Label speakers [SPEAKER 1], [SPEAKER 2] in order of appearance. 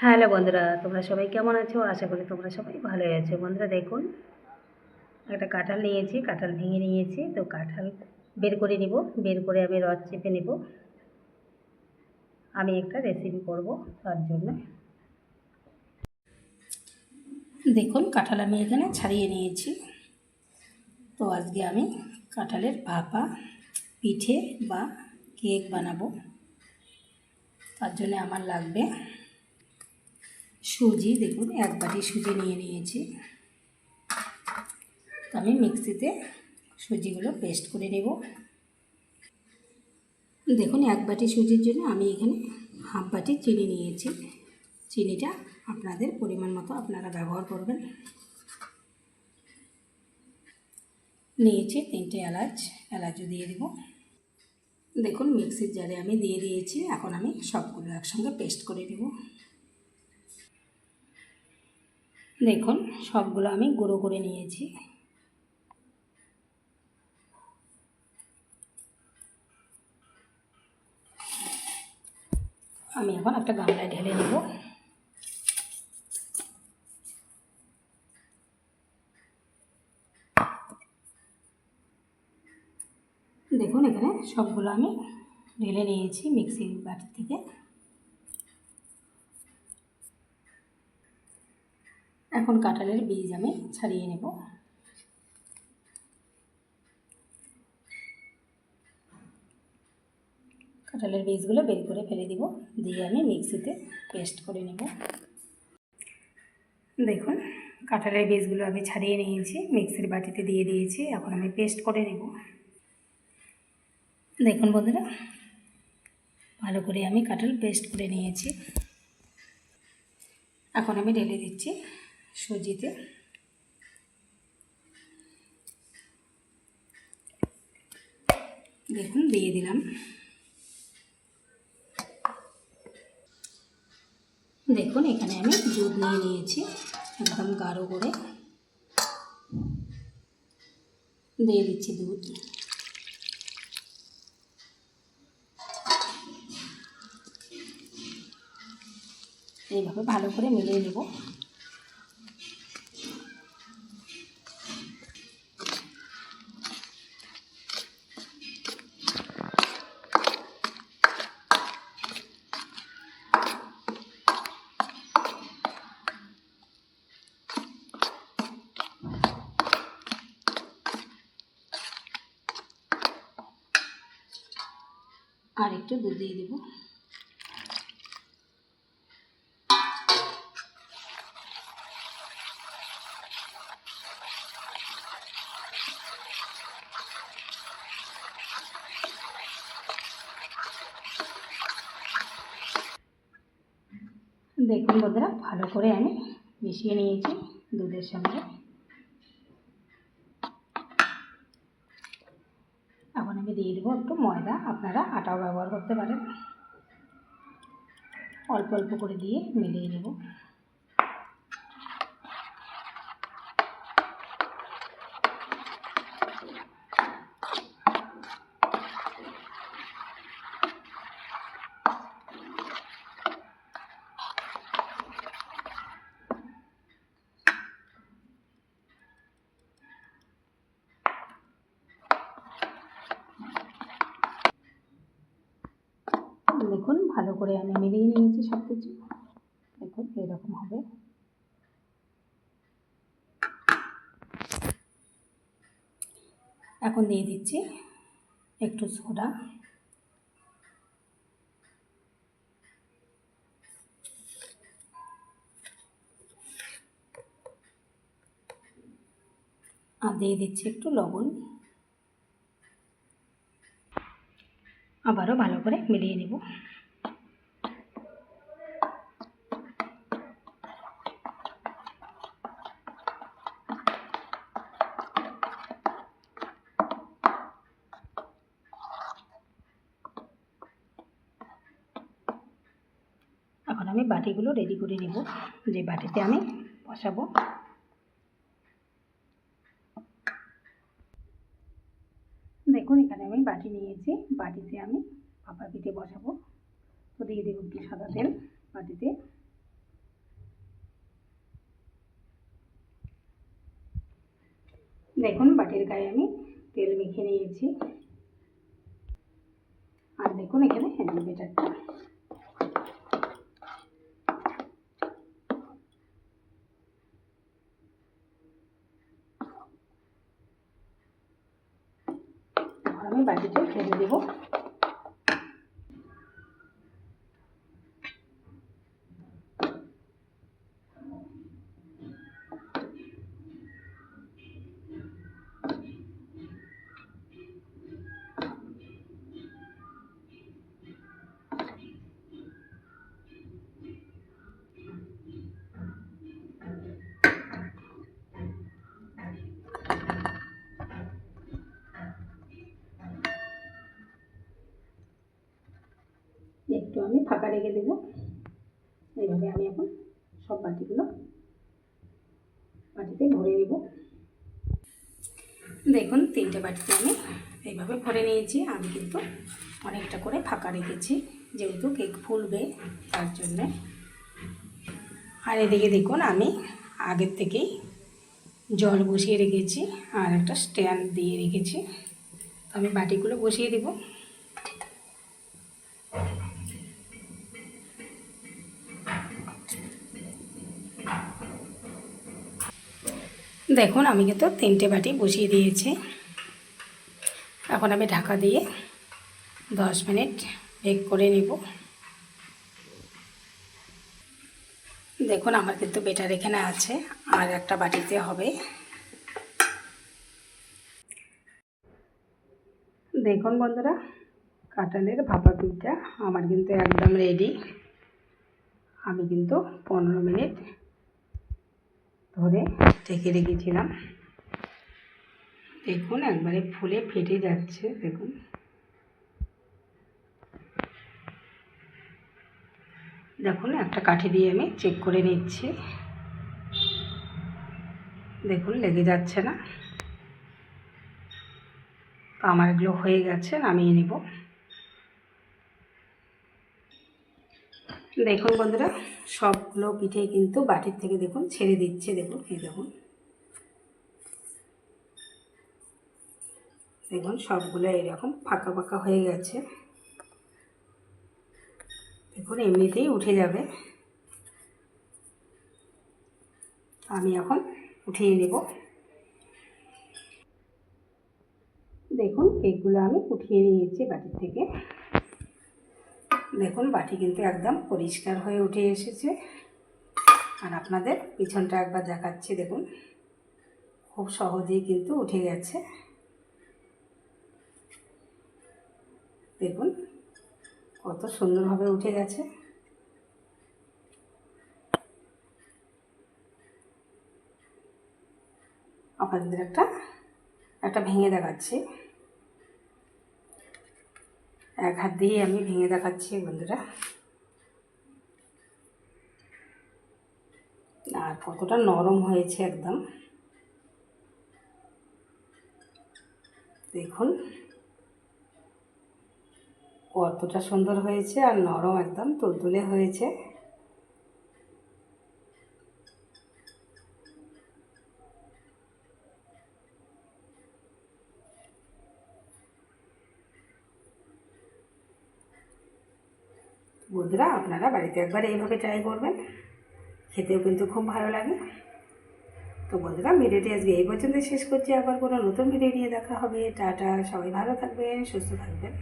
[SPEAKER 1] Hello বন্ধুরা, তোমরা সবাই কেমন আছো? আশা করি তোমরা সবাই ভালোই আছো। বন্ধুরা, দেখুন, একটা কাঁঠাল নিয়েছি, কাঁঠাল ভেঙে নিয়েছি। তো কাঁঠাল বের করে নিব, বের করে আমি রস চেপে নেব। আমি একটা রেসিপি করব তার জন্য। দেখুন, কাঁঠাল আমি এখানে ছাড়িয়ে নিয়েছি। তো আজকে আমি কাঁঠালের ভাপা, পিঠে বা কেক বানাবো। তার জন্য আমার লাগবে সুজি, দেখুন, এক বাটি সুজি নিয়ে নিয়েছি। আমি মিক্সিতে সুজিগুলো পেস্ট করে নেব। দেখুন, এক বাটি সুজির জন্য আমি এখানে হাফ বাটি চিনি নিয়েছি। চিনিটা আপনাদের পরিমাণ মতো আপনারা ব্যবহার করবেন। নিয়েছি তিনটে এলাচ, এলাচও দিয়ে দেব। দেখুন, মিক্সির জারে আমি দিয়ে দিয়েছি। এখন আমি সবগুলো একসঙ্গে পেস্ট করে নেব। দেখুন, সবগুলো আমি গুঁড়ো করে নিয়েছি। আমি এখন একটা গামলায় ঢেলে নেব। দেখুন, এখানে সবগুলো আমি ঢেলে নিয়েছি মিক্সির বাটি থেকে। এখন কাঁঠালের বীজ আমি ছাড়িয়ে নেব। কাঁঠালের বীজগুলো বের করে ফেলে দিব, দিয়ে আমি মিক্সিতে পেস্ট করে নেব। দেখুন, কাঁঠালের বীজগুলো আমি ছাড়িয়ে নিয়েছি, মিক্সির বাটিতে দিয়ে দিয়েছি, এখন আমি পেস্ট করে নেব। দেখুন বন্ধুরা, ভালো করে আমি কাঁঠাল পেস্ট করে নিয়েছি। এখন আমি ঢেলে দিচ্ছি। সুজিতে। দেখুন, দিয়ে দিলাম। দেখুন, এখানে আমি দুধ নিয়ে নিয়েছি, একদম গাঢ় করে। দিয়ে দিচ্ছি দুধ। এইভাবে ভালো করে মিলিয়ে নেব। আর একটু দুধ দিয়ে দেবো। দেখুন বন্ধুরা ভালো করে আমি মিশিয়ে নিয়েছি দুধের সঙ্গে এখন আমি দিয়ে দেবো একটু ময়দা। আপনারা আটাও ব্যবহার করতে পারেন। অল্প অল্প করে দিয়ে মিলিয়ে নেব দেখুন ভালো করে আমি মিলিয়ে নিয়েছি সব কিছু দেখুন এরকম হবে। এখন দিয়ে দিচ্ছি একটু সোডা। আর দিয়ে দিচ্ছি একটু লবণ। আবারও ভালো করে মিলিয়ে নেব। আমি বাটিগুলো রেডি করে নেব। যে বাটিতে আমি বসাবো। দেখুন, এখানে আমি বাটি নিয়েছি। বাটিতে আমি পাপা পিঠে বসাবো। তো দিয়ে দেবো একটু সাদা তেল বাটিতে। দেখুন, বাটির গায়ে আমি তেল মেখে নিয়েছি। আর দেখুন, এখানে হ্যান্ডি বেটারটা ঢেলে আমি ফাঁকা রেখে দেবো। এইভাবে আমি এখন সব বাটিগুলো বাটিতে ভরে নেব। দেখুন, তিনটে বাটিতে আমি এইভাবে ভরে নিয়েছি। আমি কিন্তু অনেকটা করে ফাঁকা রেখেছি, যেহেতু কেক ফুলবে তার জন্যে। আর এদিকে দেখুন, আমি আগের থেকেই জল বসিয়ে রেখেছি আর একটা স্ট্যান্ড দিয়ে রেখেছি। আমি বাটিগুলো বসিয়ে দেবো। দেখুন, আমি কিন্তু তিনটে বাটি বসিয়ে দিয়েছি। এখন আমি ঢাকা দিয়ে দশ মিনিট বেক করে নিব। দেখুন, আমার কিন্তু বেটার এখানে আছে, আর একটা বাটিতে হবে। দেখুন বন্ধুরা, কাঁঠালের ভাপা পিঠা আমার কিন্তু একদম রেডি আমি কিন্তু পনেরো মিনিট ধরে ঢেকে রেখেছিলাম। দেখুন, একবারে ফুলে ফেটে যাচ্ছে, দেখুন। দেখুন, একটা কাঠি দিয়ে আমি চেক করে নিচ্ছি। দেখুন, লেগে যাচ্ছে না। আমার এগুলো হয়ে গেছে, নামিয়ে নেব। দেখুন বন্ধুরা, সবগুলো পিঠে কিন্তু বাটির থেকে দেখুন ছেড়ে দিচ্ছে, দেখুন, এই দেখুন। দেখুন, সবগুলো এরকম ফাঁকা ফাঁকা হয়ে গেছে। দেখুন, এমনিতেই উঠে যাবে। আমি এখন উঠিয়ে নেব। দেখুন, কেকগুলো আমি উঠিয়ে নিয়েছি বাটির থেকে। দেখুন, বাটি কিন্তু একদম পরিষ্কার হয়ে উঠে এসেছে। আর আপনাদের পিছনটা একবার দেখাচ্ছি, দেখুন। খুব সহজেই কিন্তু উঠে গেছে। দেখুন, কত সুন্দরভাবে উঠে গেছে। আপনাদের একটা একটা ভেঙে দেখাচ্ছি। এক হাত দিয়ে আমি ভেঙে দেখাচ্ছি বন্ধুরা। আর কতটা নরম হয়েছে একদম। দেখুন, কতটা সুন্দর হয়েছে আর নরম একদম তুলতুলে হয়েছে। বন্ধুরা, আপনারা বাড়িতে একবার এইভাবে ট্রাই করবেন। খেতেও কিন্তু খুব ভালো লাগে। তো বন্ধুরা, ভিডিওটি আজকে এই পর্যন্ত শেষ করছি। আবার কোনো নতুন ভিডিও নিয়ে দেখা হবে। টাটা, সবাই ভালো থাকবেন, সুস্থ থাকবেন।